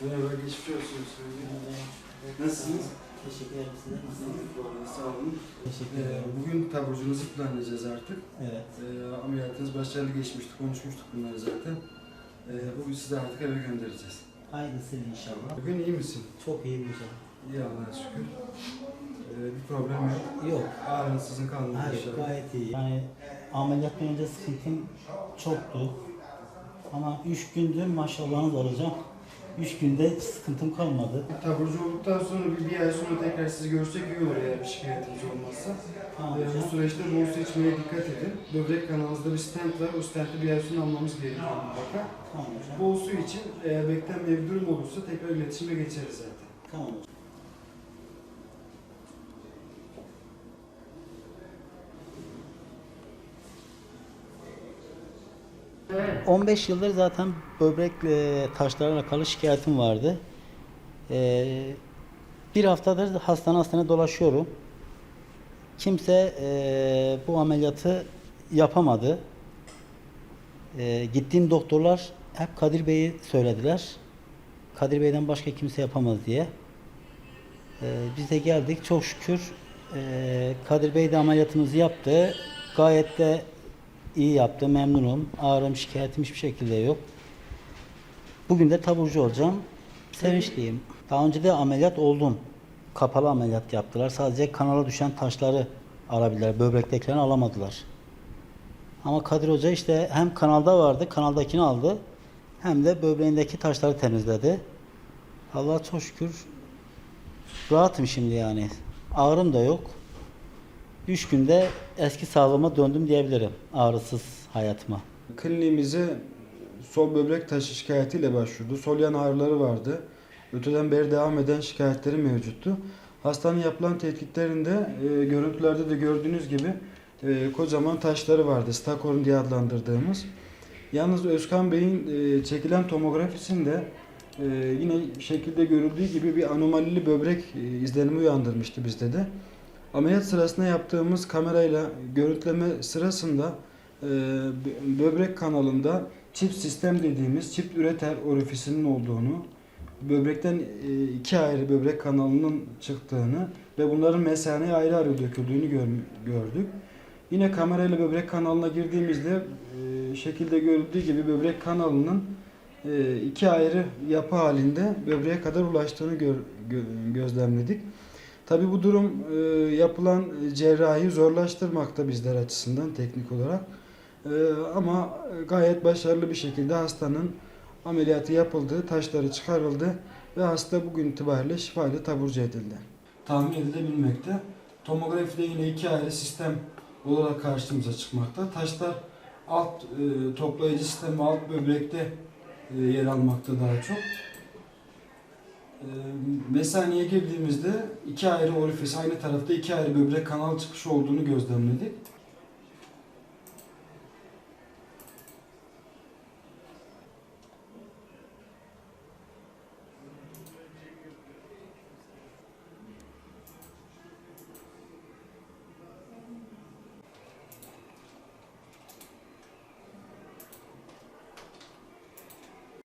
Merhaba, geçmiş olsun. Nasılsınız? Teşekkür ederim size. Nasılsınız? Sağ olun. Teşekkür Ee, ederim. bugün taburcunuzu planlayacağız artık. Evet. Ee, ameliyatınız başarılı geçmişti, konuşmuştuk bunları zaten. Ee, bugün sizi artık eve göndereceğiz. Hayırlısıyla inşallah. Bugün iyi misin? Çok iyi hocam. İyi Allah'a şükür. Ee, bir problem yok. Yok. Ağrınsızın kalmadı Hayır inşallah. gayet iyi. Yani ameliyattan önce sıkıntım çoktu. Ama 3 gündür maşallahınız olacak. 3 günde sıkıntım kalmadı. Taburcu olduktan sonra bir, bir ay sonra tekrar sizi görsek iyi olur eğer bir şikayetiniz olmazsa. Ee, bu süreçte bol su içmeye dikkat edin. Böbrek kanalınızda bir stent var. O stenti bir ay sonra almamız gerekiyor mutlaka. Tamam hocam. Bol su için eğer beklenmeyen bir durum olursa tekrar iletişime geçeriz zaten. Tamam hocam. Evet. 15 yıldır zaten böbrek e, taşlarına alakalı şikayetim vardı. E, bir haftadır hastane hastane dolaşıyorum. Kimse e, bu ameliyatı yapamadı. E, gittiğim doktorlar hep Kadir Bey'i söylediler. Kadir Bey'den başka kimse yapamaz diye. Ee, biz de geldik. Çok şükür ee, Kadir Bey de ameliyatımızı yaptı. Gayet de iyi yaptı. Memnunum. Ağrım, şikayetim hiçbir şekilde yok. Bugün de taburcu olacağım. Sevinçliyim. Daha önce de ameliyat oldum. Kapalı ameliyat yaptılar. Sadece kanala düşen taşları alabildiler. Böbrektekilerini alamadılar. Ama Kadir Hoca işte hem kanalda vardı, kanaldakini aldı. Hem de böbreğindeki taşları temizledi. Allah'a çok şükür rahatım şimdi yani. Ağrım da yok. Üç günde eski sağlığıma döndüm diyebilirim. Ağrısız hayatıma. Kliniğimize sol böbrek taşı şikayetiyle başvurdu. Sol yan ağrıları vardı. Öteden beri devam eden şikayetleri mevcuttu. Hastanın yapılan tetkiklerinde e, görüntülerde de gördüğünüz gibi e, kocaman taşları vardı. Stakorn diye adlandırdığımız. Yalnız Özkan Bey'in e, çekilen tomografisinde e, yine şekilde görüldüğü gibi bir anomalili böbrek e, izlenimi uyandırmıştı bizde de. Ameliyat sırasında yaptığımız kamerayla görüntüleme sırasında e, bö- böbrek kanalında çift sistem dediğimiz çift üreter orifisinin olduğunu, böbrekten e, iki ayrı böbrek kanalının çıktığını ve bunların mesaneye ayrı ayrı döküldüğünü gör- gördük. Yine kamerayla böbrek kanalına girdiğimizde e, şekilde görüldüğü gibi böbrek kanalının e, iki ayrı yapı halinde böbreğe kadar ulaştığını gör- gö- gözlemledik. Tabi bu durum e, yapılan cerrahi zorlaştırmakta bizler açısından teknik olarak. E, ama gayet başarılı bir şekilde hastanın ameliyatı yapıldı, taşları çıkarıldı ve hasta bugün itibariyle şifayla taburcu edildi. Tahmin edilebilmekte. Tomografide yine iki ayrı sistem olarak karşımıza çıkmakta. Taşlar alt e, toplayıcı sistem alt böbrekte e, yer almakta daha çok. E, mesaneye girdiğimizde iki ayrı orifis aynı tarafta iki ayrı böbrek kanal çıkışı olduğunu gözlemledik.